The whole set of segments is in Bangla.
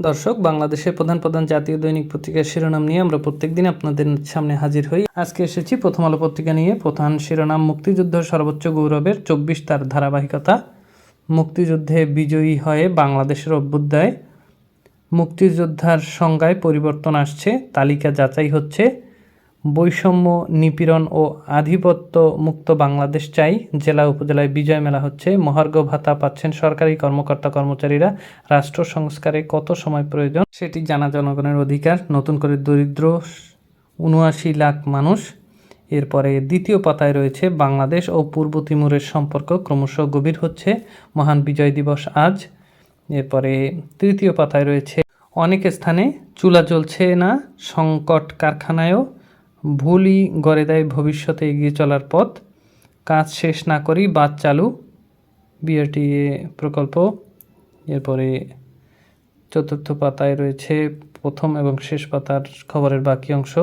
দর্শক, বাংলাদেশের প্রধান প্রধান জাতীয় দৈনিক পত্রিকার শিরোনাম নিয়ে আমরা প্রত্যেক দিন আপনাদের সামনে হাজির হই। আজকে এসেছি প্রথম আলো পত্রিকা নিয়ে। প্রধান শিরোনাম, মুক্তিযুদ্ধ সর্বোচ্চ গৌরবের চব্বিশ তার ধারাবাহিকতা। মুক্তিযুদ্ধে বিজয়ী হয়ে বাংলাদেশের অভ্যুদয়। মুক্তিযোদ্ধার সংজ্ঞায় পরিবর্তন আসছে, তালিকা যাচাই হচ্ছে। বৈষম্য, নিপীড়ন ও আধিপত্য মুক্ত বাংলাদেশ চাই। জেলা উপজেলায় বিজয় মেলা হচ্ছে। মহার্ঘ ভাতা পাচ্ছেন সরকারি কর্মকর্তা কর্মচারীরা। রাষ্ট্র সংস্কারে কত সময় প্রয়োজন সেটি জানা জনগণের অধিকার। নতুন করে দরিদ্র উনআশি লাখ মানুষ। এরপরে দ্বিতীয় পাতায় রয়েছে বাংলাদেশ ও পূর্ব তিমুরের সম্পর্ক। ক্রমশ গভীর হচ্ছে। মহান বিজয় দিবস আজ। এরপরে তৃতীয় পাতায় রয়েছে। অনেক স্থানে চুলা জ্বলছে না। সংকট কারখানায়ও ভুলই গড়ে দেয় ভবিষ্যতে এগিয়ে চলার পথ। কাজ শেষ না করেই বাদ চালু। বিআরটিএ প্রকল্প। এরপরে চতুর্থ পাতায় রয়েছে প্রথম এবং শেষ পাতার খবরের বাকি অংশ।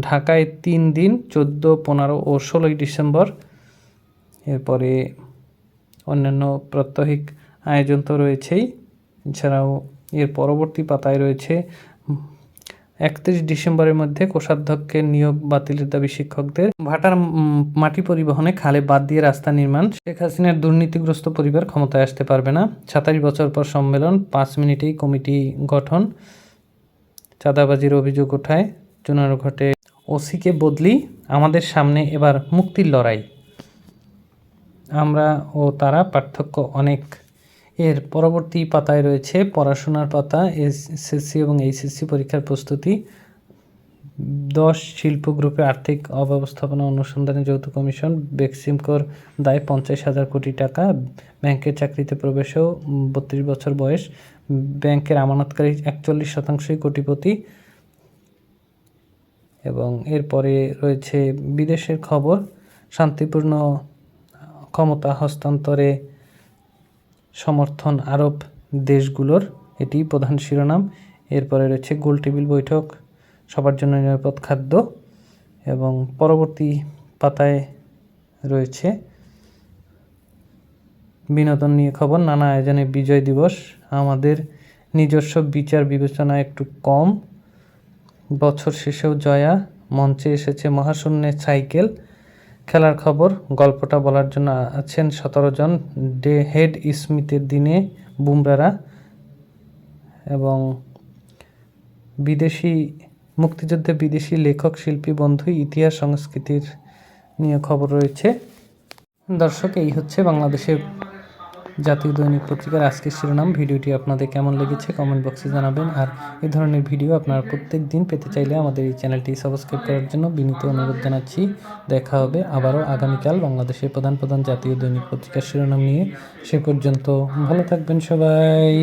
ঢাকায় তিন দিন, চোদ্দ, পনেরো ও ষোলোই ডিসেম্বর। এরপরে অন্যান্য প্রাত্যহিক আয়োজন তো রয়েছেই। এছাড়াও এর পরবর্তী পাতায় রয়েছে একত্রিশ ডিসেম্বরের মধ্যে কোষাধ্যক্ষের নিয়োগ বাতিলের দাবি শিক্ষকদের। ভাটার মাটি পরিবহনে খালে বাদ দিয়ে রাস্তা নির্মাণ। শেখ হাসিনার দুর্নীতিগ্রস্ত পরিবার ক্ষমতায় আসতে পারবে না। সাতাশ বছর পর সম্মেলন, পাঁচ মিনিটেই কমিটি গঠন। চাঁদাবাজির অভিযোগ ওঠায় চুনার ঘটে ওসিকে বদলি, আমাদের সামনে এবার মুক্তির লড়াই। আমরা ও তারা পার্থক্য অনেক এর পরবর্তী পাতায় রয়েছে পড়াশোনার পাতা এসএসসি এবং এইচএসসি পরীক্ষার প্রস্তুতি। দশ শিল্প গ্রুপে আর্থিক অব্যবস্থাপনা অনুসন্ধানে যৌথ কমিশন, বেক্সিমকোর দায় পঞ্চাশ হাজার কোটি টাকা, ব্যাংকের চাকরিতে প্রবেশেও বত্রিশ বছর বয়স, ব্যাংকের আমানতকারী একচল্লিশ শতাংশই কোটিপতি এবং এরপরে রয়েছে বিদেশের খবর, শান্তিপূর্ণ ক্ষমতা হস্তান্তরে সমর্থন আরব দেশগুলোর। এটি প্রধান শিরোনাম। এরপরে রয়েছে গোল টেবিল বৈঠক। সবার জন্য নিরাপদ খাদ্য এবং পরবর্তী পাতায় রয়েছে বিনোদন নিয়ে খবর। নানা আয়োজনে বিজয় দিবস। আমাদের নিজস্ব বিচার বিবেচনা একটু কম। বছর শেষেও জয়া। মঞ্চে এসেছে মহাশূন্যের সাইকেল। খেলার খবর, গল্পটা বলার জন্য আছেন সতেরো জন। ডে, হেড স্মিথের দিনে বুমরারা এবং বিদেশি, মুক্তিযুদ্ধে বিদেশি লেখক, শিল্পী, বন্ধু, ইতিহাস, সংস্কৃতির নিয়ে খবর রয়েছে। দর্শক, এই হচ্ছে বাংলাদেশের জাতীয় দৈনিক পত্রিকার আজকের শিরোনাম, ভিডিওটি আপনাদের কেমন লেগেছে কমেন্ট বক্সে জানাবেন। আর এ ধরনের ভিডিও আপনারা প্রত্যেক দিন পেতে চাইলে আমাদের এই চ্যানেলটি সাবস্ক্রাইব করার জন্য বিনীত অনুরোধ জানাচ্ছি। দেখা হবে আবারও আগামীকাল বাংলাদেশের প্রধান প্রধান জাতীয় দৈনিক পত্রিকার শিরোনাম নিয়ে। সে পর্যন্ত ভালো থাকবেন সবাই।